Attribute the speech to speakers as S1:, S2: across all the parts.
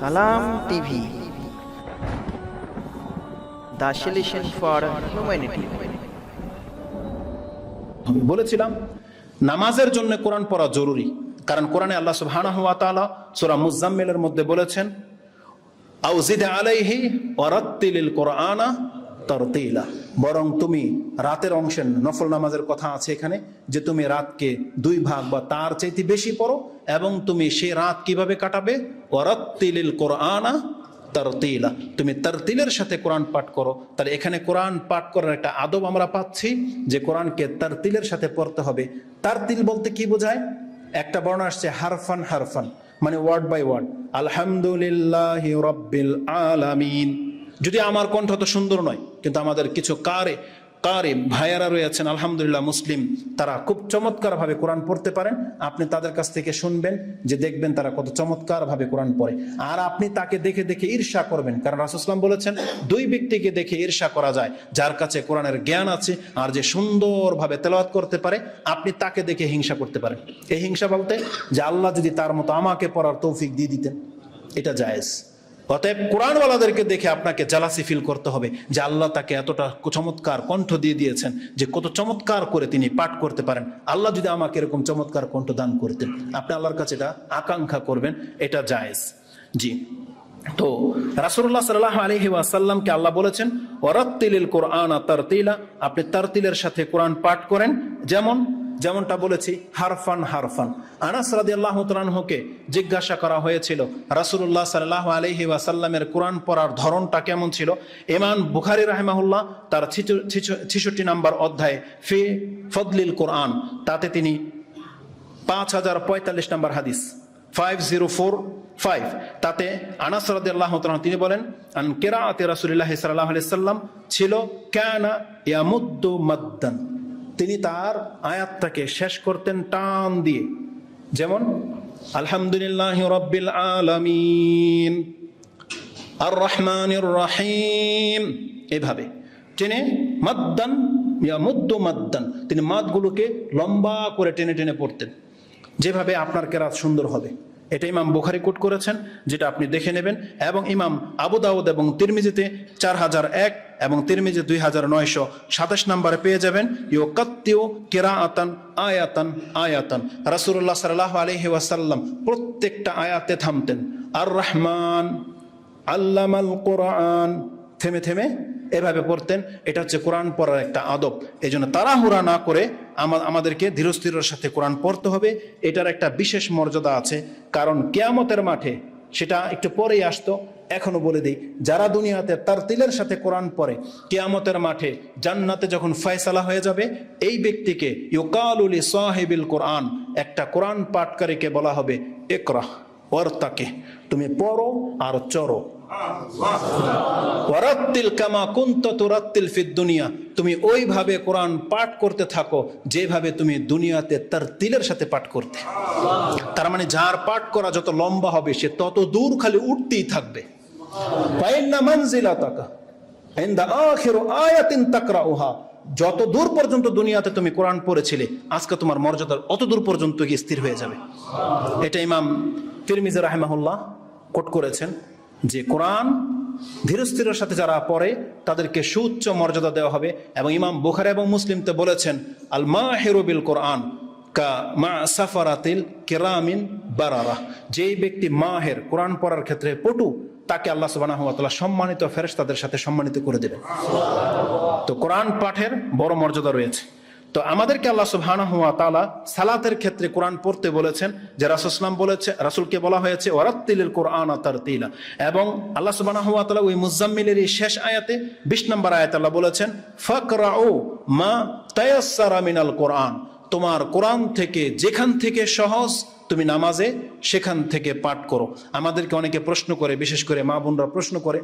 S1: সালাম TV. The for humanity.
S2: আমি বলেছিলাম, নামাজের জন্য কোরআন পড়া জরুরি। কারণ কোরআনে আল্লাহ সুবহানাহু ওয়া তাআলা সূরা মুজাম্মিলের মধ্যে বলেছেন, আউজিদ আলাইহি ওয়ারাত্তিলিল কোরআনা তারতিলা। বরং তুমি রাতের অংশের নফল নামাজের কথা আছে এখানে, যে তুমি রাতকে দুই ভাগ বা তার চাইতে বেশি পড়ো এবং তুমি সে রাত কীভাবে কাটাবে? ওয়ারাত্তিলিল কোরআনা তারতিলা। তুমি তারতিলের সাথে কোরআন পাঠ করো। তাহলে এখানে কোরআন পাঠ করার একটা আদব আমরা পাচ্ছি যে কোরআনকে তারতিলের সাথে পড়তে হবে। তারতিল বলতে কি বোঝায়? একটা বর্ণ আসছে হারফান হারফান মানে ওয়ার্ড বাই ওয়ার্ড। আলহামদুলিল্লাহ রব্বিল আলামিন। যদি আমার কণ্ঠ তো সুন্দর নয়, কিন্তু আমাদের কিছু কারে কারে ভাইয়ারা রয়েছেন, আলহামদুলিল্লাহ মুসলিম, তারা খুব চমৎকার ভাবে কোরআন পড়তে পারেন। আপনি তাদের কাছ থেকে শুনবেন যে দেখবেন তারা কত চমৎকার ভাবে কোরআন পড়ে। আর আপনি তাকে দেখে দেখে ঈর্ষা করবেন, কারণ রাসুসলাম বলেছেন, দুই ব্যক্তিকে দেখে ঈর্ষা করা যায়, যার কাছে কোরআনের জ্ঞান আছে আর যে সুন্দরভাবে তেলাওয়াত করতে পারে, আপনি তাকে দেখে হিংসা করতে পারেন। এই হিংসা বলতে যে আল্লাহ যদি তার মতো আমাকে পড়ার তৌফিক দিয়ে দিতেন, এটা জায়েজ। অতএব কোরআনওয়ালাদেরকে দেখে আপনাকে জালাসি ফিল করতে হবে যে আল্লাহ তাকে এতটা চমৎকার কণ্ঠ দিয়ে দিয়েছেন, যে কত চমৎকার করে তিনি পাঠ করতে পারেন। আল্লাহ যদি আমাকে এরকম চমৎকার কণ্ঠ দান করতেন, আপনি আল্লাহর কাছে এটা আকাঙ্ক্ষা করবেন, এটা জায়েজ। জি। তো রাসুল্লাহ সাল্লাহ আলহি ওয়াসাল্লামকে আল্লাহ বলেছেন ওরাত্তিলিল কোরআন আর তারতিলা আপনি তারতিলের সাথে কোরআন পাঠ করেন। যেমন যেমনটা বলেছি, হারফান হারফান। আনাস রাদি আল্লাহ তালহকে জিজ্ঞাসা করা হয়েছিল রাসুল্লাহ সাল্লাহ আলহি ওয়াসাল্লামের কোরআন পড়ার ধরনটা কেমন ছিল? ইমান বুখারি রাহেমাহুল্লাহ তার ছিষট্টি নাম্বার অধ্যায়ে, ফে ফদলিল কোরআন, তাতে তিনি পাঁচ হাজার পঁয়তাল্লিশ নাম্বার হাদিস ফাইভ জিরো ফোর ফাইভ তাতে আনাস তিনি বলেন, আন কিরাআতি রাসূলুল্লাহ সাল্লাল্লাহু আলাইহি সাল্লাম ছিল, কানা ইয়ামুদ্দু মাদ্দান। তিনি তার আয়াতটাকে শেষ করতেন টান দিয়ে। যেমন, আলহামদুলিল্লাহ রব্বিল আলামিন আর রহমানির রহিম। এভাবে। টেনে মাদ্দান, ইয়ামুদ্দু মাদ্দান, তিনি মাদগুলোকে লম্বা করে টেনে টেনে পড়তেন। যেভাবে আপনার কেরাত সুন্দর হবে। এটা ইমাম বুখারি কোট করেছেন, যেটা আপনি দেখে নেবেন, এবং ইমাম আবু দাউদ এবং তিরমিজিতে চার হাজার এক এবং তিরমিজি দুই হাজার নয়শো সাতাশ নম্বরে পেয়ে যাবেন ইউ কাত্তিও কেরা আতান আয়াতান আয়াতান। রাসুল্লাহ সাল্লাহ আলহি ওয়াসাল্লাম প্রত্যেকটা আয়াতে থামতেন আর রহমান আল্লামাল কোরআন থেমে থেমে এভাবে পড়তেন। এটা হচ্ছে কোরআন পড়ার একটা আদব। এই জন্য তাড়াহুড়া না করে আমাদেরকে ধীরস্থিরের সাথে কোরআন পড়তে হবে। এটার একটা বিশেষ মর্যাদা আছে। কারণ কেয়ামতের মাঠে সেটা একটু পরেই আসতো। এখনও বলে দিই, যারা দুনিয়াতে তার তিলের সাথে কোরআন পড়ে, কেয়ামতের মাঠে জান্নাতে যখন ফয়সালা হয়ে যাবে, এই ব্যক্তিকে ইউকালুলি সাহেবিল কোরআন, একটা কোরআন পাঠকারীকে বলা হবে একরাহ ওয়ার্তাকে। তুমি পড়ো আর চড়ো। ওয়ারাত্তিল কামা কুন্ত তুরাত্তিল ফিদ দুনিয়া। তুমি ওইভাবে কোরআন পাঠ করতে থাকো যেভাবে তুমি দুনিয়াতে তার তিলের সাথে পাঠ করতে। তার মানে যার পাঠ করা যত লম্বা হবে সে তত দূর খালি উঠতেই থাকবে। যত দূর পর্যন্ত দুনিয়াতে তুমি কোরআন পড়েছিলে আজকে তোমার মর্যাদা অত দূর পর্যন্ত গিয়ে স্থির হয়ে যাবে। এটা ইমাম তিরমিজি রাহেমাহুল্লাহ কোট করেছেন। যে কোরআন ধীরস্থিরের সাথে যারা পড়ে, তাদেরকে সুউচ্চ মর্যাদা দেওয়া হবে এবং ইমাম বুখারি এবং মুসলিম তো বলেছেন আল মা হেরুবিল কোরআন কা মা সাফারাতিল কেরামিন বারারা। যেই ব্যক্তি মাহের কোরআন পড়ার ক্ষেত্রে পটু, তাকে আল্লাহ সুবাহ সম্মানিত ফেরেস তাদের সাথে সম্মানিত করে দেবে তো কোরআন পাঠের বড় মর্যাদা রয়েছে। তো আমাদেরকে আল্লাহ সুবহান হুয়া তালা সালাতের ক্ষেত্রে কোরআন পড়তে বলেছেন, যে রাসুসলাম বলেছে, রাসুলকে বলা হয়েছে ওরাত্তিলের কোরআন তার তিলা এবং আল্লাহ সুবাহ হুয়া তালা ওই মুজাম্মিলের এই শেষ আয়াতে বিশ নম্বর আয়াত আল্লাহ বলেছেন ফকরা ও মা তায়াসারা মিনাল কোরআন। তোমার কোরআন থেকে যেখান থেকে সহজ, তুমি নামাজে সেখান থেকে পাঠ করো। আমাদেরকে অনেকে প্রশ্ন করে, বিশেষ করে মা বোনরা প্রশ্ন করে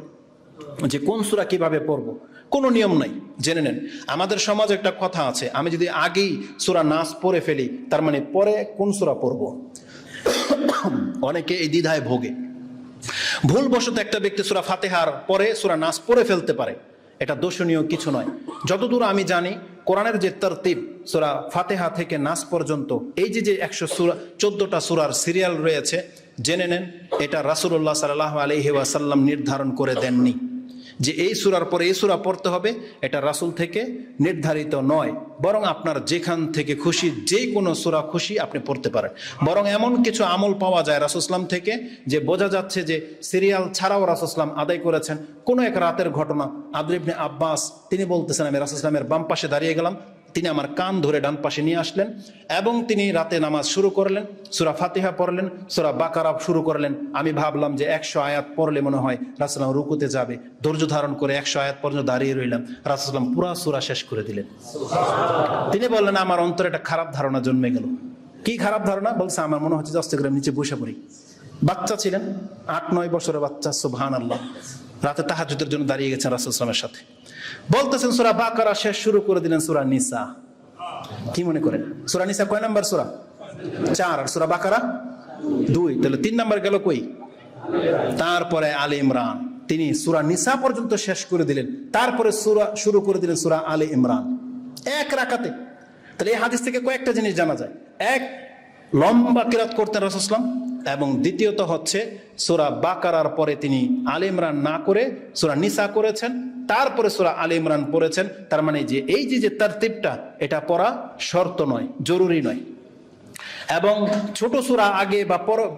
S2: যে কোন সুরা কীভাবে পড়ব? কোনো নিয়ম নাই, জেনে নেন। আমাদের সমাজে একটা কথা আছে, আমি যদি আগেই সুরা নাচ পড়ে ফেলি, তার মানে পরে কোন সুরা পড়ব? অনেকে এই দ্বিধায় ভোগে। ভুলবশত একটা ব্যক্তি সুরা ফাতেহার পরে সুরা নাচ পড়ে ফেলতে পারে। এটা দোষণীয় কিছু নয়। যতদূর আমি জানি, কোরআনের যে তরতিব, সুরা ফাতেহা থেকে নাস পর্যন্ত, এই যে যে একশো সুরা, চোদ্দটা সুরার সিরিয়াল রয়েছে, জেনে নেন, এটা রাসুল্লাহ সাল্লাহ আলহি ওয়াসাল্লাম নির্ধারণ করে দেননি। যে এই সুরার পরে এই সুরা পড়তে হবে, এটা রাসুল থেকে নির্ধারিত নয়। বরং আপনার যেখান থেকে খুশি, যে কোনো সুরা খুশি আপনি পড়তে পারেন। বরং এমন কিছু আমল পাওয়া যায় রাসুসলাম থেকে যে বোঝা যাচ্ছে যে সিরিয়াল ছাড়াও রাসুসলাম আদায় করেছেন। কোনো এক রাতের ঘটনা আদরিবনে আব্বাস, তিনি বলতেছেন, আমি রাসুসলামের বাম পাশে দাঁড়িয়ে গেলাম তিনি আমার কান ধরে ডান পাশে নিয়ে আসলেন এবং তিনি রাতে নামাজ শুরু করলেন, সুরা ফাতিহা পড়লেন, সুরা বাকারা শুরু করলেন। আমি ভাবলাম যে একশো আয়াত পড়লে মনে হয় রাসুলাম রুকুতে যাবে। ধৈর্য ধারণ করে একশো আয়াত পর্যন্ত দাঁড়িয়ে রইলাম। রাসুলাম পুরা সুরা শেষ করে দিলেন। তিনি বললেন, আমার অন্তরে একটা খারাপ ধারণা জন্মে গেল। কি খারাপ ধারণা? বলছে, আমার মনে হচ্ছে দশ গ্রাম নিচে বসে পড়ি। বাচ্চা ছিলেন, আট নয় বছরের বাচ্চা সুবহান আল্লাহ রাতে তাহাজুদের জন্য দাঁড়িয়ে গেছেন রাসুল ইসলামের সাথে। বলতেছেন, সুরা বাকারা শেষ শুরু করে দিলেন সুরা নিসা। কি মনে করেন? সুরা নিসা কয় নাম্বার সুরা? চার। আর সুরা বাকারা? দুই। তাহলে তিন নাম্বার গেল কই? তারপরে আলী ইমরান। তিনি সুরা নিসা পর্যন্ত শেষ করে দিলেন। তারপরে সুরা শুরু করে দিলেন সুরা আলী ইমরান। এক রাখাতে তাহলে এই হাদিস থেকে কয়েকটা জিনিস জানা যায়। এক, লম্বা কিরাত করতেন রসুসলাম এবং দ্বিতীয়ত হচ্ছে সুরা বাকারার পরে তিনি আল ইমরান না করে সুরা নিসা করেছেন, তারপরে সুরা আল ইমরান পড়েছেন, তার মানে যে এই যে যে তারতিবটা, এটা পড়া শর্ত নয়, জরুরি নয়। এবং ছোট সুরা আগে বা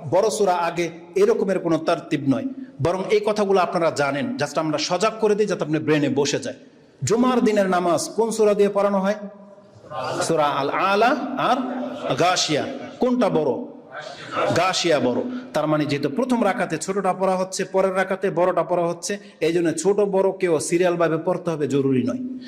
S2: বড় সুরা আগে এরকমের কোনো তারতিব নয়। বরং এই কথাগুলো আপনারা জানেন জাস্ট আমরা সজাগ করে দিই যাতে আপনি ব্রেনে বসে যায়। জুমার দিনের নামাজ কোন সুরা দিয়ে পড়ানো হয়? সুরা আল আলা আর গাশিয়া। কোনটা বড়? গাশিয়া বড়। তার মানে যেহেতু প্রথম রাখাতে ছোটটা পড়া হচ্ছে, পরের রাখাতে বড়টা পড়া হচ্ছে, এই জন্য ছোট বড় কেউ সিরিয়াল ভাবে পড়তে হবে জরুরি নয়।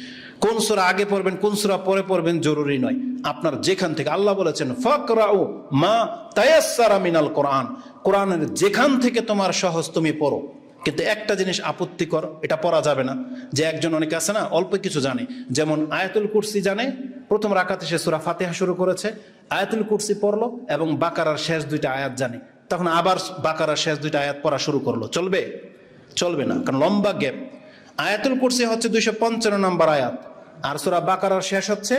S2: কোন সুরা আগে পড়বেন, কোন সুরা পরে পড়বেন জরুরি নয়। আপনার যেখান থেকে আল্লাহ বলেছেন, ফাকরাউ মা তায়াসসারা মিনাল কোরআন। কোরআনের যেখান থেকে তোমার সহজ তুমি পড়ো। কিন্তু একটা জিনিস আপত্তিকর, এটা পড়া যাবে না। যে একজন অনেকে আছে না, অল্প কিছু জানে। যেমন আয়াতুল কুরসি জানে প্রথম রাকাতে সে সুরা ফাতেহা শুরু করেছে, আয়াতুল কুরসি পড়ল এবং বাকারার শেষ দুইটা আয়াত জানে। তখন আবার বাকারার শেষ দুইটা আয়াত পড়া শুরু করল। চলবে? চলবে না, কারণ লম্বা গ্যাপ। আয়াতুল কুরসি হচ্ছে দুইশো পঞ্চান্ন নম্বর আয়াত, আর সুরা বাকারার শেষ হচ্ছে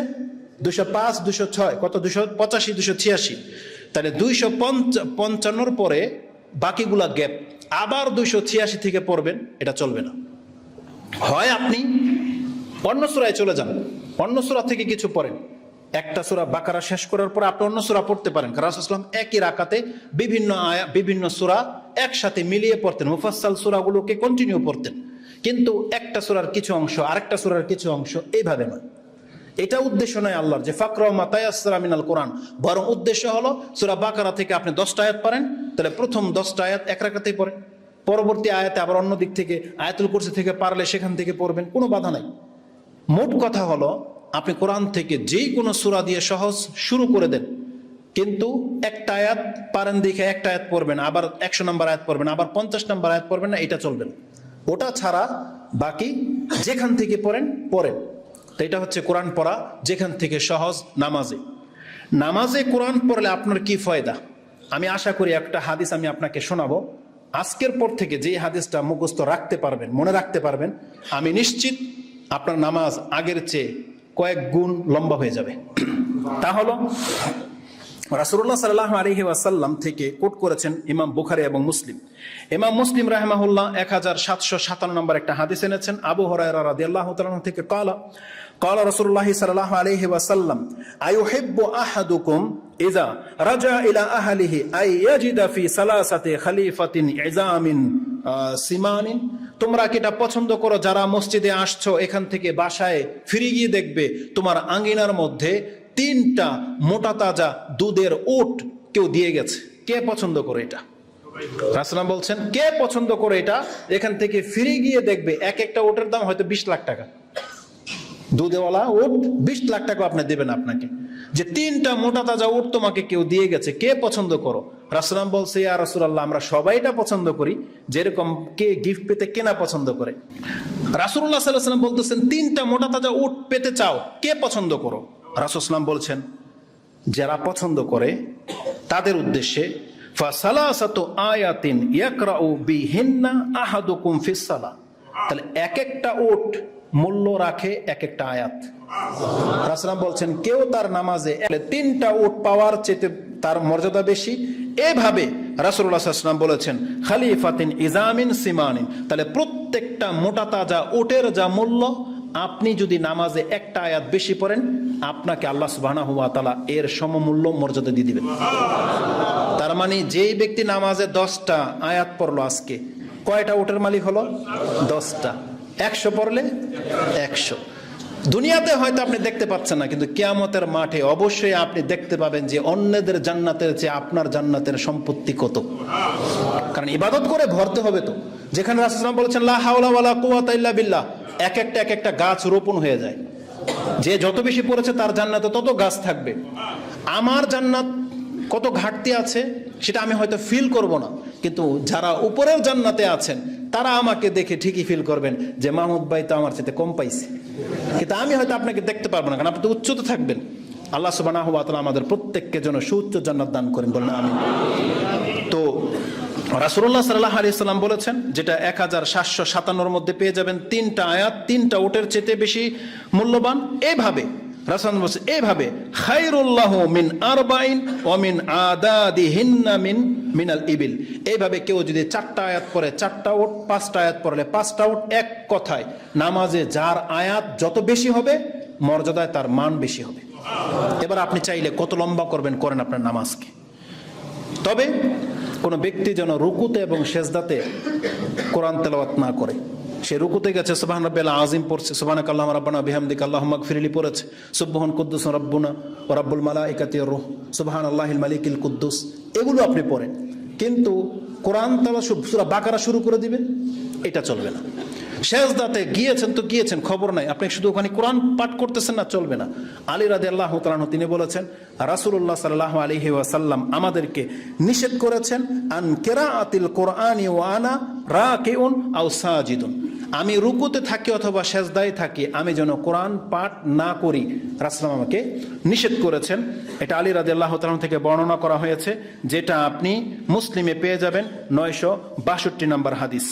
S2: দুশো পাঁচ দুশো ছয়, কত? দুশো পঁচাশি দুশো ছিয়াশি। তাহলে দুইশো পঞ্চান্নর পরে বাকিগুলা গ্যাপ। আবার দুইশো ছিয়াশি থেকে পড়বেন, এটা চলবে না। হয় আপনি অন্য সুরায় চলে যান। অন্য সুরা থেকে কিছু পড়েন। একটা সুরা বাকারা শেষ করার পর আপনি অন্য সুরা পড়তে পারেন। রাসুসলাম একই রাকাতে বিভিন্ন আয়া বিভিন্ন সুরা একসাথে মিলিয়ে পড়তেন। মুফাসাল সুরাগুলোকে কন্টিনিউ পড়তেন। কিন্তু একটা সুরার কিছু অংশ, আরেকটা সুরার কিছু অংশ এইভাবে নয়। এটা উদ্দেশ্য নয় আল্লাহর, যে ফাকর মিনাল কোরআন। বরং উদ্দেশ্য হলো সুরা বাকারা থেকে আপনি দশটা আয়াত পারেন তাহলে প্রথম দশটা আয়াত এক রাখাতেই পড়েন। পরবর্তী আয়াতে আবার অন্য দিক থেকে, আয়াতুল কুরসি থেকে পারলে সেখান থেকে পড়বেন, কোনো বাধা নাই। মোট কথা হলো, আপনি কোরআন থেকে যেই কোনো সুরা দিয়ে সহজ শুরু করে দেন। কিন্তু একটা আয়াত পারেন দেখে একটা আয়াত পড়বেন, আবার একশো নম্বর আয়াত পড়বেন, আবার পঞ্চাশ নম্বর আয়াত পড়বেন না, এটা চলবেন ওটা ছাড়া বাকি যেখান থেকে পড়েন পড়েন। তো এটা হচ্ছে কোরআন পড়া, যেখান থেকে সহজ নামাজে। নামাজে কোরআন পড়লে আপনার কি ফয়দা? আমি আশা করি একটা হাদিস আমি আপনাকে শোনাবো। আজকের পর থেকে যে হাদিসটা মুখস্থ রাখতে পারবেন, মনে রাখতে পারবেন, আমি নিশ্চিত আপনার নামাজ আগের চেয়ে কয়েক গুণ লম্বা হয়ে যাবে। তা হলো রাসুল্লাহ সাল্লাহ আলহি ওয়াসাল্লাম থেকে কোট করেছেন ইমাম বুখারি এবং মুসলিম। ইমাম মুসলিম রাহমাহুল্লাহ এক হাজার সাতশো সাতান্ন নম্বর একটা হাদিস এনেছেন। আবু হরাইরা রাদি থেকে কলা কলা রসুল্লাহ সাল্লাহ আলহি ওয়াসাল্লাম, আয়ুহেব্ব আহাদুকুম ইজা রাজা ইলা আহালিহি আই ইয়াজিদা ফি সালাসাতে খালিফাতিন ইজামিন সিমানিন। তোমরা কি এটা পছন্দ করো? যারা মসজিদে আসছো, এখান থেকে বাসায় ফিরে গিয়ে দেখবে তোমার আঙ্গিনার মধ্যে তিনটা মোটা তাজা দুধের ওট কেউ দিয়ে গেছে। কে পছন্দ করে এটা? রাসলাম বলছেন, কে পছন্দ করে এটা? এখান থেকে ফিরে গিয়ে দেখবে এক একটা ওটের দাম হয়তো বিশ লাখ টাকা। দুধেওয়ালা ওট বিশ লাখ টাকা আপনি দেবেন আপনাকে। যে তিনটা মোটা তাজা উট তোমাকে কেউ দিয়ে গেছে, কে পছন্দ করো? রাসুলাম বলছে, ইয়া রাসুলাল্লাহ, আমরা সবাইটা পছন্দ করি। যেরকম কে গিফট পেতে কেনা পছন্দ করে। রাসুল্লাহ সাল্লাম বলতেছেন, তিনটা মোটা তাজা উট পেতে চাও, কে পছন্দ করো? রাসুসলাম বলছেন, যারা পছন্দ করে, তাদের উদ্দেশ্যে আয়াতিন বিহিন্না আহাদুকুম ফিসসালা তাহলে এক একটা ওট মূল্য রাখে এক একটা আয়াত। রাসলাম বলছেন, কেউ তার নামাজে তিনটা উট পাওয়ার চেতে তার মর্যাদা বেশি? এভাবে রাসুল্লাহাম বলেছেন, খালিফাতিন ইজামিন সিমানিন। তাহলে প্রত্যেকটা মোটা তাজা ওটের যা মূল্য, আপনি যদি নামাজে একটা আয়াত বেশি পড়েন, আপনাকে আল্লাহ সুবাহ তালা এর সমমূল্য মর্যাদা দিয়ে দিবেন। তার মানে যেই ব্যক্তি নামাজে দশটা আয়াত পড়ল আজকে, কয়টা ওটের মালিক হলো? দশটা। একশো পড়লে একশো। দুনিয়াতে হয়তো আপনি দেখতে পাচ্ছেন না, কিন্তু কেয়ামতের মাঠে অবশ্যই আপনি দেখতে পাবেন যে অন্যদের জান্নাতের চেয়ে আপনার জান্নাতের সম্পত্তি কত। কারণ ইবাদত করে ভরতে হবে তো। যেখানে রাসূলুল্লাহ বলেছেন, লা হাওলা ওয়ালা ইল্লা বিল্লাহ এক একটা এক একটা গাছ রোপণ হয়ে যায়। যে যত বেশি পড়েছে তার জান্নাতে তত গাছ থাকবে। আমার জান্নাত কত ঘাটতি আছে, সেটা আমি হয়তো ফিল করব না। কিন্তু যারা উপরের জান্নাতে আছেন তারা আমাকে দেখে ঠিকই ফিল করবেন যে মাহমুদ ভাই তো আমার সাথে কম পাইছে। কিন্তু আমি হয়তো আপনাকে দেখতে পারব না, কারণ আপনি তো উচ্চতে থাকবেন। আল্লাহ সুবাহ আমাদের প্রত্যেককে যেন সুউচ্চ জান্নাত দান করেন বলেন আমি তো রাসুল্লাহ সাল্লাহ আলি সাল্লাম বলেছেন, যেটা এক হাজার সাতশো সাতান্নর মধ্যে পেয়ে যাবেন তিনটা আয়াত, তিনটা ওটের চেতে বেশি মূল্যবান। এভাবে রাসান বলছে এভাবে খাইরুল্লাহ মিন আরবাইন ও মিন আদাদি হিন্না মিন মিনাল ইবিল। এইভাবে কেউ যদি চারটা আয়াত পড়ে, চারটা ওট পাঁচটা আয়াত পড়লে পাঁচটা ওট এক কথায়, নামাজে যার আয়াত যত বেশি হবে, মর্যাদায় তার মান বেশি হবে। এবার আপনি চাইলে কত লম্বা করবেন, করেন আপনার নামাজকে। তবে কোনো ব্যক্তি যেন রুকুতে এবং সেজদাতে কোরআন তেলাওয়াত না করে। সে রুকুতে গেছে, সুবাহান রাব্বিল আজিম পড়ছে সুবহানাক আল্লাহুম্মা রাব্বানা বিহামদিক, আল্লাহুম্মা গফিরলি পড়েছে। সুবহান কুদ্দুস রাব্বুনা ওয়া রাব্বুল মালাইকাতি ওয়ার রূহ, সুবহানাল্লাহিল মালিকিল কুদ্দুস। এগুলো আপনি পড়েন। কিন্তু কোরআন তালা সুরা বাকারা শুরু করে দিবে, এটা চলবে না। শেষদাতে গিয়েছেন তো গিয়েছেন, খবর নাই। আপনি শুধু ওখানে কোরআন পাঠ করতেছেন না, চলবে না। আলী রাদে আল্লাহ তালাহ তিনি বলেছেন রাসুল্লাহ সাল্লাহ আলহি ওয়াসাল্লাম আমাদেরকে নিষেধ করেছেন, আন কেরা আতিল কোরআন ও আনা রা কেউন আউ সাজিদুন। আমি রুকুতে থাকি অথবা সেজদায় থাকি, আমি যেন কোরআন পাঠ না করি। রাসলাম আমাকে নিষেধ করেছেন। এটা আলী রাদে আল্লাহ তালাহ থেকে বর্ণনা করা হয়েছে, যেটা আপনি মুসলিমে পেয়ে যাবেন নয়শো বাষট্টি নম্বর হাদিস।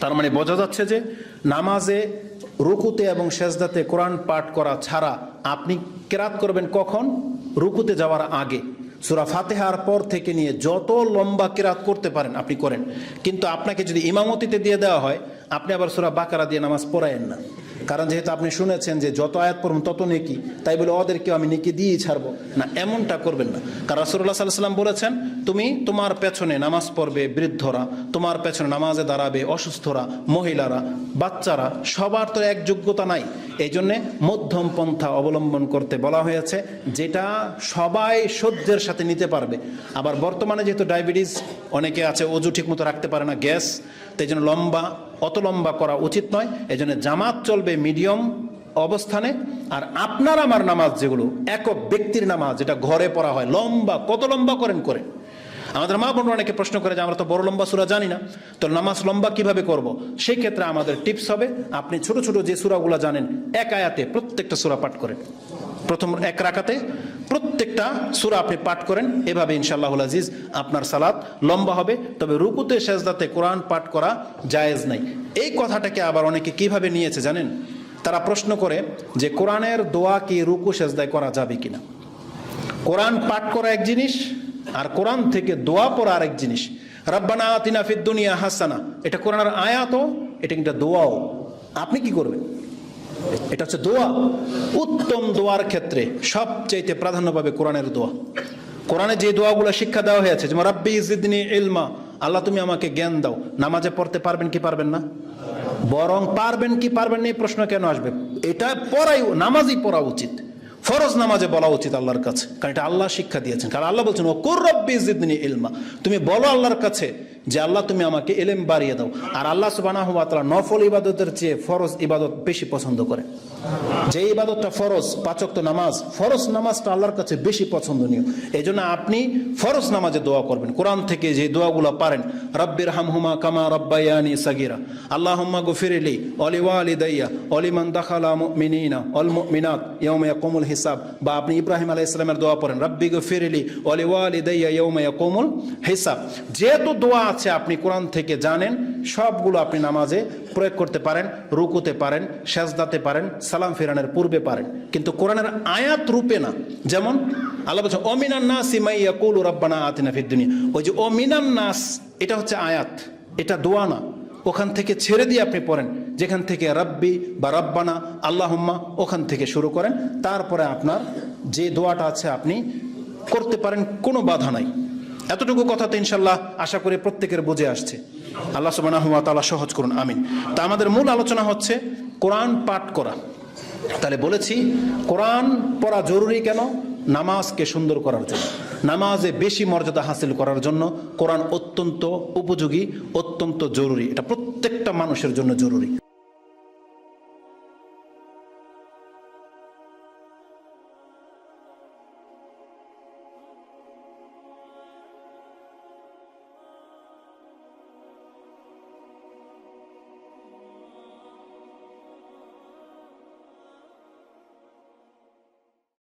S2: তার মানে বোঝা যাচ্ছে যে নামাজে রুকুতে এবং সেজদাতে কোরআন পাঠ করা ছাড়া আপনি কেরাত করবেন কখন? রুকুতে যাওয়ার আগে। সুরা ফাতেহার পর থেকে নিয়ে যত লম্বা কেরাত করতে পারেন আপনি করেন। কিন্তু আপনাকে যদি ইমামতিতে দিয়ে দেওয়া হয় আপনি আবার সুরা বাকারা দিয়ে নামাজ পড়ায়েন না। কারণ যেহেতু আপনি শুনেছেন যে যত আয়াত পড়বেন তত নেকি, তাই বলে ওদেরকেও আমি নেকি দিয়েই ছাড়বো। না, এমনটা করবেন না। কারণ রাসুল্লাহ সাল্লাহ সাল্লাম বলেছেন, তুমি তোমার পেছনে নামাজ পড়বে বৃদ্ধরা, তোমার পেছনে নামাজে দাঁড়াবে অসুস্থরা, মহিলারা, বাচ্চারা, সবার তো এক যোগ্যতা নাই। এই জন্যে মধ্যম পন্থা অবলম্বন করতে বলা হয়েছে, যেটা সবাই সহ্যের সাথে নিতে পারবে। আবার বর্তমানে যেহেতু ডায়াবেটিস, অনেকে আছে অজু ঠিক মতো রাখতে পারে না, গ্যাস তাই জন্য লম্বা, অত লম্বা করা উচিত নয়। এই জন্য জামাত চলবে মিডিয়াম অবস্থানে। আর আপনার আমার নামাজ যেগুলো, একক ব্যক্তির নামাজ, যেটা ঘরে পড়া হয়, লম্বা, কত লম্বা করেন করে। আমাদের মা বোনরা অনেকে প্রশ্ন করে যে আমরা তো বড় লম্বা সুরা জানি না, তো নামাজ লম্বা কীভাবে করব। সেই ক্ষেত্রে আমাদের টিপস হবে, আপনি ছোট ছোট যে সুরাগুলো জানেন, এক আয়াতে প্রত্যেকটা সুরা পাঠ করেন। প্রথম এক রাকাতে প্রত্যেকটা সুরা আপনি পাঠ করেন। এভাবে ইনশাল্লাহ আজিজ আপনার সালাত লম্বা হবে। তবে রুকুতে সেজদাতে কোরআন পাঠ করা জায়েজ নাই। এই কথাটাকে আবার অনেকে কীভাবে নিয়েছে জানেন? তারা প্রশ্ন করে যে কোরআনের দোয়া কি রুকু সেজদায় করা যাবে কিনা? কোরআন পাঠ করা এক জিনিস আর কোরআন থেকে দোয়া পড়া আরেক জিনিস। রাব্বানা আতিনা ফিদ দুনিয়া হাসানা। এটা কোরআনের আয়াতও, এটা কিন্তু দোয়াও। আপনি কি করবেন? এটা হচ্ছে দোয়া। উত্তম দোয়ার ক্ষেত্রে সবচাইতে প্রাধান্য পাবে কোরআনের দোয়া। কোরআনে যে দোয়াগুলো শিক্ষা দেওয়া হয়েছে, যেমন, রাব্বি ইজিদনি ইলমা আল্লাহ তুমি আমাকে জ্ঞান দাও। নামাজে পড়তে পারবেন কি পারবেন না? বরং পারবেন কি পারবেন না, এই প্রশ্ন কেন আসবে? এটা পড়াই, নামাজই পড়া উচিত। ফরজ নামাজে বলা উচিত আল্লাহর কাছে। কারণ এটা আল্লাহ শিক্ষা দিয়েছেন। কারণ আল্লাহ বলছেন ও কুর রব্বি জিদনি ইলমা তুমি বলো আল্লাহর কাছে যে আল্লাহ তুমি আমাকে এলেম বাড়িয়ে দাও। আর আল্লাহ তাআলা নফল ইবাদতের চেয়ে ফরজ ইবাদত বেশি পছন্দ করে। যে ইবাদতটা ফরজ পাচক নামাজ, ফরজ নামাজটা আল্লাহর কাছে বেশি পছন্দনীয়। এই জন্য আপনি ফরজ নামাজে দোয়া করবেন। কোরআন থেকে যে দোয়াগুলো পারেন রব্বির হামহুমা কামা রব্বায়ানি সাগিরা আল্লাহুম্মা গফিরলি অলি ওয়ালিদাইয়া অলিমান দাখালা মুমিনিনা অল মুমিনাত ইয়াউমা ইয়াকুমুল হিসাব বা আপনি ইব্রাহিম আলাহ ইসলামের দোয়া পড়েন, রব্বি ফিরিলি ওয়ালি ওয়ালি দাইয়া ইয়ৌমাইয়া কোমল হিসাব যেহেতু দোয়া আছে, আপনি কোরআন থেকে জানেন, সবগুলো আপনি নামাজে প্রয়োগ করতে পারেন, রুকুতে পারেন, সেজদাতে পারেন, সালাম ফিরানের পূর্বে পারেন। কিন্তু কোরআনের আয়াত রূপে না। যেমন, আল্লাহ বলছেন অমিনান নাস ইমাইয়া কুল রব্বানা আতিনা ফিদ দুনিয়া। ওই যে অমিনান নাস, এটা হচ্ছে আয়াত। এটা দোয়া না। ওখান থেকে ছেড়ে দিয়ে আপনি পড়েন। যেখান থেকে রব্বি বা রব্বানা, আল্লাহম্মা, ওখান থেকে শুরু করেন। তারপরে আপনার যে দোয়াটা আছে, আপনি করতে পারেন, কোনো বাধা নাই। এতটুকু কথা তো ইনশাল্লাহ আশা করে প্রত্যেকের বুঝে আসছে। আল্লাহ সুবাহ তাআলা সহজ করুন, আমিন। তা আমাদের মূল আলোচনা হচ্ছে কোরআন পাঠ করা। তাহলে বলেছি, কোরআন পড়া জরুরি কেন? নামাজকে সুন্দর করার জন্য। নামাজে বেশি মর্যাদা হাসিল করার জন্য কোরআন অত্যন্ত উপযোগী, অত্যন্ত জরুরি। এটা প্রত্যেকটা মানুষের জন্য জরুরি।